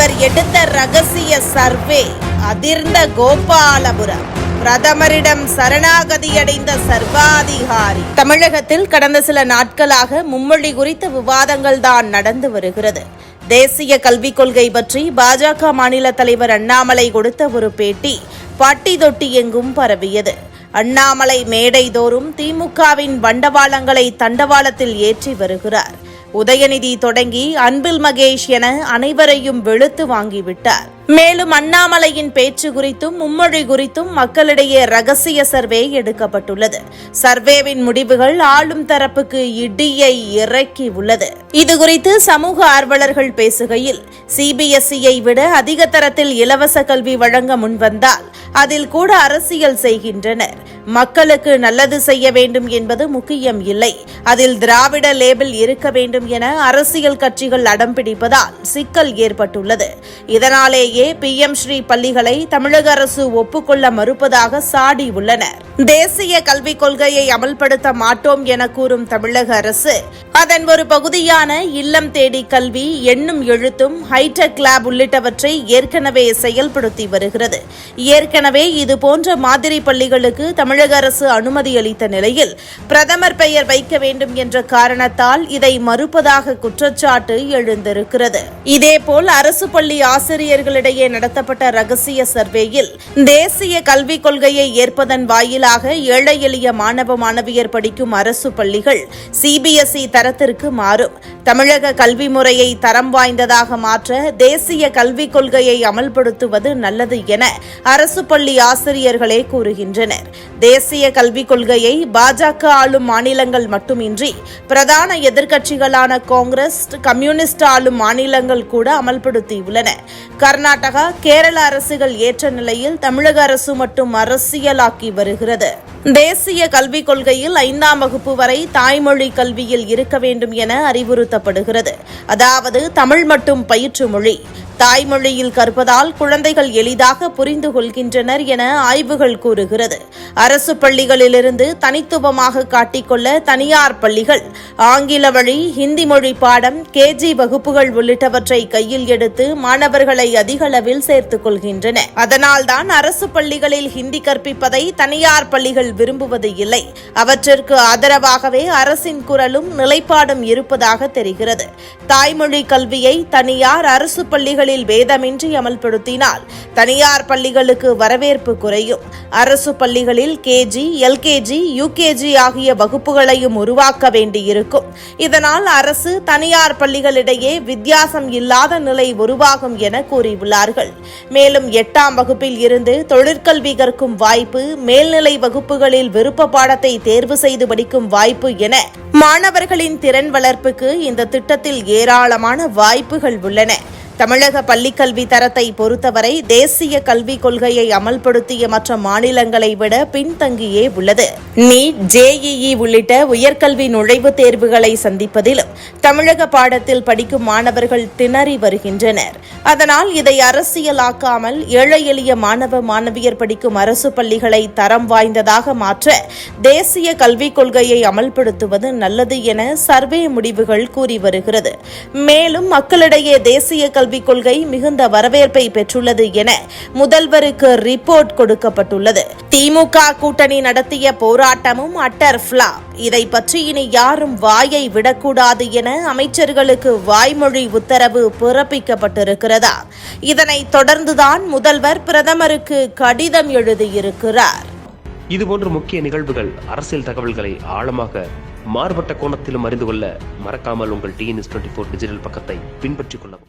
இவர் எடுத்த ரகசிய சர்வே அதிர்ந்த கோபாலபுரம். பிரதமரிடம் சரணாகதியடைந்த சர்வாதிகாரி. தமிழகத்தில் கடந்த சில நாட்களாக மும்மொழி குறித்த விவாதங்கள் தான் நடந்து வருகிறது. தேசிய கல்விக் கொள்கை பற்றி பாஜக மாநில தலைவர் அண்ணாமலை கொடுத்த ஒரு பேட்டி பட்டி தொட்டி எங்கும் பரவியது. அண்ணாமலை மேடை தோறும் திமுகவின் வண்டவாளங்களை தண்டவாளத்தில் ஏற்றி வருகிறார். உதயநிதி தொடங்கி அன்பில் மகேஷ் என அனைவரையும் வெளுத்து வாங்கிவிட்டார். மேலும் அண்ணாமலையின் பேச்சு குறித்தும் மும்மொழி குறித்தும் மக்களிடையே ரகசிய சர்வே எடுக்கப்பட்டுள்ளது. சர்வேவின் முடிவுகள் ஆளும் தரப்புக்கு இடியை இறக்கி உள்ளது இதுகுறித்து சமூக ஆர்வலர்கள் பேசுகையில் சிபிஎஸ்இயை விட அதிக தரத்தில் இலவச கல்வி வழங்க முன்வந்தால் அதில் கூட அரசியல் செய்கின்றனர். மக்களுக்கு நல்லது செய்ய வேண்டும் என்பது முக்கியம் இல்லை. அதில் திராவிட லேபிள் இருக்க வேண்டும் என அரசியல் கட்சிகள் அடம்பிடிப்பதால் சிக்கல் ஏற்பட்டுள்ளது. இதனாலேயே பி எம் ஸ்ரீ பள்ளிகளை தமிழக அரசு ஒப்புக்கொள்ள மறுப்பதாக சாடி உள்ளனர் தேசிய கல்விக் கொள்கையை அமல்படுத்த மாட்டோம் என கூறும் தமிழக அரசு அதன் ஒரு பகுதியான இல்லம் தேடி கல்வி எண்ணும் எழுத்தும் ஹைடெக் லேப் உள்ளிட்டவற்றை ஏற்கனவே செயல்படுத்தி வருகிறது. ஏற்கனவே இதுபோன்ற மாதிரி பள்ளிகளுக்கு தமிழக அரசு அனுமதி அளித்த நிலையில் பிரதமர் பெயர் வைக்க வேண்டும் என்ற காரணத்தால் இதை மறுப்பதாக குற்றச்சாட்டு எழுந்திருக்கிறது. இதேபோல் அரசு பள்ளி ஆசிரியர்களிடையே நடத்தப்பட்ட ரகசிய சர்வேயில் தேசிய கல்விக் கொள்கையை ஏற்பதன் வாயிலாக ஏழை எளிய மாணவ மாணவியர் படிக்கும் அரசு பள்ளிகள் சிபிஎஸ்இ தரத்திற்கு மாறும். தமிழக கல்வி முறையை தரம் வாய்ந்ததாக மாற்ற தேசிய கல்விக் கொள்கையை அமல்படுத்துவது நல்லது என அரசு பள்ளி ஆசிரியர்களே கூறுகின்றனர். தேசிய கல்விக் கொள்கையை பாஜக ஆளும் மாநிலங்கள் மட்டுமின்றி பிரதான எதிர்க்கட்சிகளான காங்கிரஸ் கம்யூனிஸ்ட் ஆளும் மாநிலங்கள் கூட அமல்படுத்தியுள்ளன. கர்நாடகா கேரள அரசுகள் ஏற்ற நிலையில் தமிழக அரசு மட்டும் அரசியலாக்கி வருகிறது. தேசிய கல்விக் கொள்கையில் ஐந்தாம் வகுப்பு வரை தாய்மொழி கல்வியில் இருக்க வேண்டும் என அறிவுறுத்தப்படுகிறது. அதாவது தமிழ் மட்டும் பயிற்று மொழி. தாய்மொழியில் கற்பதால் குழந்தைகள் எளிதாக புரிந்து கொள்கின்றனர் என ஆய்வுகள் கூறுகிறது. அரசு பள்ளிகளிலிருந்து தனித்துவமாக காட்டிக்கொள்ள தனியார் பள்ளிகள் ஆங்கில வழி ஹிந்தி மொழி பாடம் கேஜி வகுப்புகள் உள்ளிட்டவற்றை கையில் எடுத்து மாணவர்களை அதிக அளவில் சேர்த்துக் கொள்கின்றன. அதனால்தான் அரசு பள்ளிகளில் ஹிந்தி கற்பிப்பதை தனியார் பள்ளிகள் விரும்புவது இல்லை. அவற்றிற்கு ஆதரவாகவே அரசின் குரலும் நிலைப்பாடும் இருப்பதாக தெரிகிறது. தாய்மொழி கல்வியை தனியார் அரசு பள்ளிகளில் வேதமின்றி அமல்படுத்தினால் தனியார் பள்ளிகளுக்கு வரவேற்பு குறையும். அரசு பள்ளிகளில் கேஜி எல்கேஜி யுகேஜி ஆகிய வகுப்புகளையும் உருவாக்க வேண்டியிருக்கும். இதனால் அரசு தனியார் பள்ளிகளிடையே வித்தியாசம் இல்லாத நிலை உருவாகும் என கூறியுள்ளார்கள். மேலும் எட்டாம் வகுப்பில் இருந்து தொழிற்கல்வி கற்கும் வாய்ப்பு மேல்நிலை வகுப்புகளில் விருப்ப பாடத்தை தேர்வு செய்து படிக்கும் வாய்ப்பு என மாணவர்களின் திறன் வளர்ப்புக்கு இந்த திட்டத்தில் ஏராளமான வாய்ப்புகள் உள்ளன. தமிழக பள்ளிக்கல்வி தரத்தை பொறுத்தவரை தேசிய கல்விக் கொள்கையை அமல்படுத்திய மற்ற மாநிலங்களை விட பின்தங்கியே உள்ளது. நீட் ஜேஇஇ உள்ளிட்ட உயர்கல்வி நுழைவுத் தேர்வுகளை சந்திப்பதிலும் தமிழக பாடத்தில் படிக்கும் மாணவர்கள் திணறி வருகின்றனர். அதனால் இதை அரசியலாக்காமல் ஏழை எளிய மாணவ மாணவியர் படிக்கும் அரசு பள்ளிகளை தரம் வாய்ந்ததாக மாற்ற தேசிய கல்விக் கொள்கையை அமல்படுத்துவது நல்லது என சர்வே முடிவுகள் கூறி வருகிறது. மேலும் மக்களிடையே தேசிய கல்விக் கொள்கை மிகுந்த வரவேற்பை பெற்றுள்ளது என முதல்வருக்கு ரிப்போர்ட் கொடுக்கப்பட்டுள்ளது. திமுக கூட்டணி நடத்திய போராட்டமும் அட்டர் ஃபிளா இதை பற்றி இனி யாரும் வாயை விடக்கூடாது என அமைச்சர்களுக்கு வாய்மொழி உத்தரவு பிறப்பிக்கப்பட்டிருக்கிறதா? இதனைத் தொடர்ந்துதான் முதல்வர் பிரதமருக்கு கடிதம் எழுதியிருக்கிறார். இதுபோன்ற முக்கிய நிகழ்வுகள் அரசியல் தகவல்களை ஆழமாக மாறுபட்ட கோணத்திலும் அறிந்து கொள்ள மறக்காமல் உங்கள் டிஎன்எஸ் டுவெண்ட்டி ஃபோர் டிஜிட்டல் பக்கத்தை பின்பற்றிக் கொள்ளவும்.